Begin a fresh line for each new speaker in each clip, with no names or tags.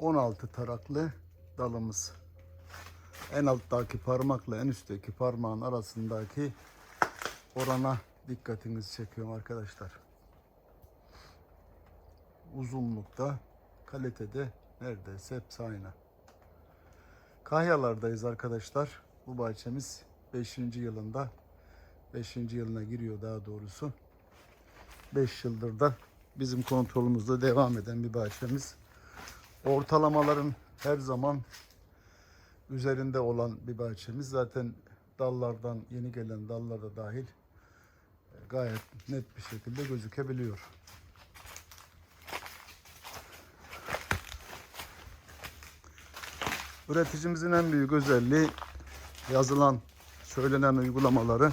16 taraklı dalımız. En alttaki parmakla en üstteki parmağın arasındaki orana dikkatinizi çekiyorum arkadaşlar. Uzunlukta, kalitede neredeyse hepsi aynı. Kahyalardayız arkadaşlar. Bu bahçemiz 5. yılında 5. yılına giriyor daha doğrusu. 5 yıldır da bizim kontrolümüzde devam eden bir bahçemiz. Ortalamaların her zaman üzerinde olan bir bahçemiz. Zaten dallardan yeni gelen dallarda dahil e, gayet net bir şekilde gözükebiliyor. Üreticimizin en büyük özelliği yazılan, söylenen uygulamaları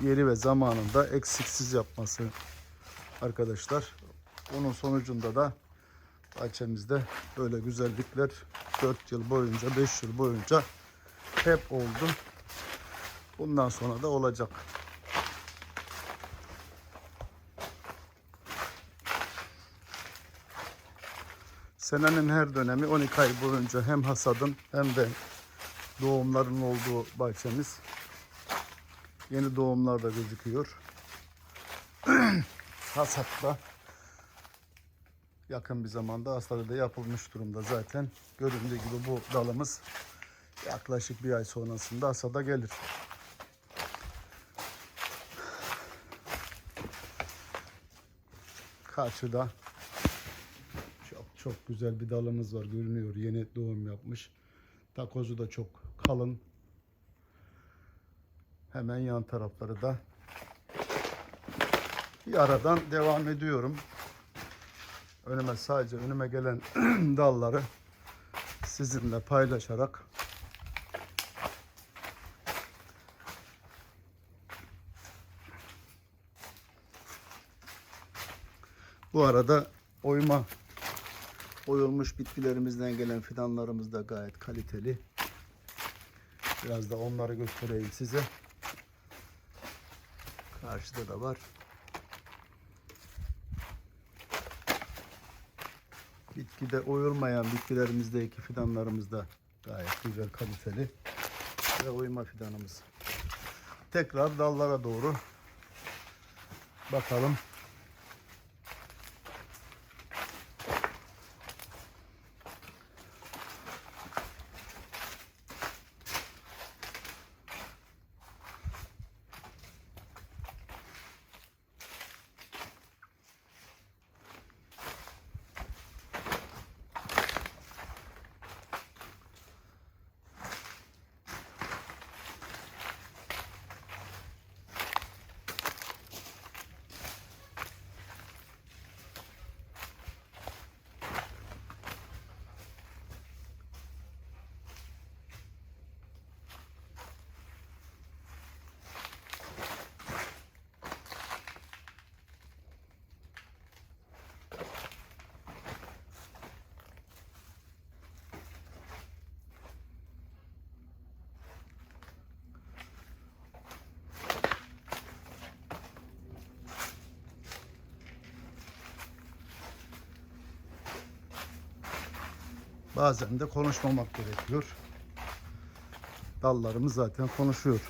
yeri ve zamanında eksiksiz yapması arkadaşlar. Onun sonucunda da bahçemizde böyle güzellikler 4 yıl boyunca, 5 yıl boyunca hep oldu. Bundan sonra da olacak. Senenin her dönemi 12 ay boyunca hem hasadın hem de doğumların olduğu bahçemiz. Yeni doğumlar da gözüküyor. Hasatla yakın bir zamanda hastalığı da yapılmış durumda zaten. Göründüğü gibi bu dalımız yaklaşık bir ay sonrasında hasada gelir. Karşıda çok çok güzel bir dalımız var görünüyor. Yeni doğum yapmış. Takozu da çok kalın. Hemen yan tarafları da bir aradan devam ediyorum. Önüme sadece önüme gelen dalları sizinle paylaşarak bu arada oyma oyulmuş bitkilerimizden gelen fidanlarımız da gayet kaliteli. Biraz da onları göstereyim size. Karşıda da var. Bitkide oyulmayan bitkilerimizdeki fidanlarımız da gayet güzel kaliteli. Ve oyma fidanımız. Tekrar dallara doğru bakalım. Bazen de konuşmamak gerekiyor. Dallarımız zaten konuşuyor.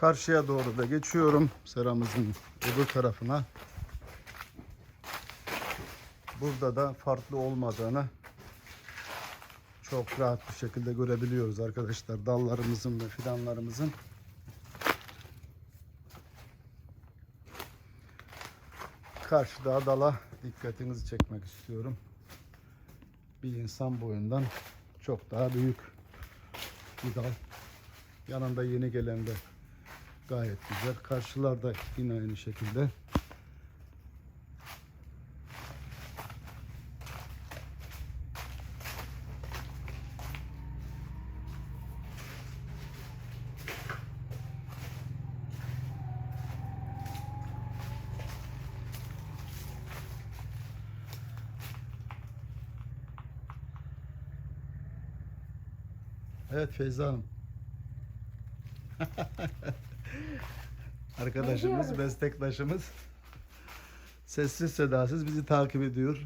Karşıya doğru da geçiyorum. Seramızın öbür tarafına. Burada da farklı olmadığını çok rahat bir şekilde görebiliyoruz arkadaşlar. Dallarımızın ve fidanlarımızın. Karşıda dala dikkatinizi çekmek istiyorum. Bir insan boyundan çok daha büyük bir dal. Yanında yeni gelen de Gayet güzel. Karşılarda yine aynı şekilde. Evet Feyza Hanım. Arkadaşımız, meslektaşımız sessiz sedasız bizi takip ediyor.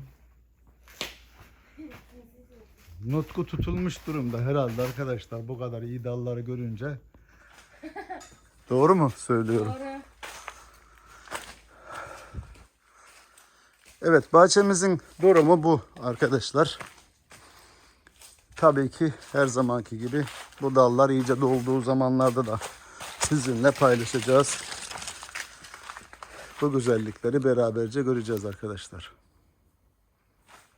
Nutku tutulmuş durumda herhalde arkadaşlar bu kadar iyi dalları görünce. Doğru mu söylüyorum?
Doğru.
Evet bahçemizin durumu bu arkadaşlar. Tabii ki her zamanki gibi bu dallar iyice dolduğu zamanlarda da sizinle paylaşacağız. Bu güzellikleri beraberce göreceğiz arkadaşlar.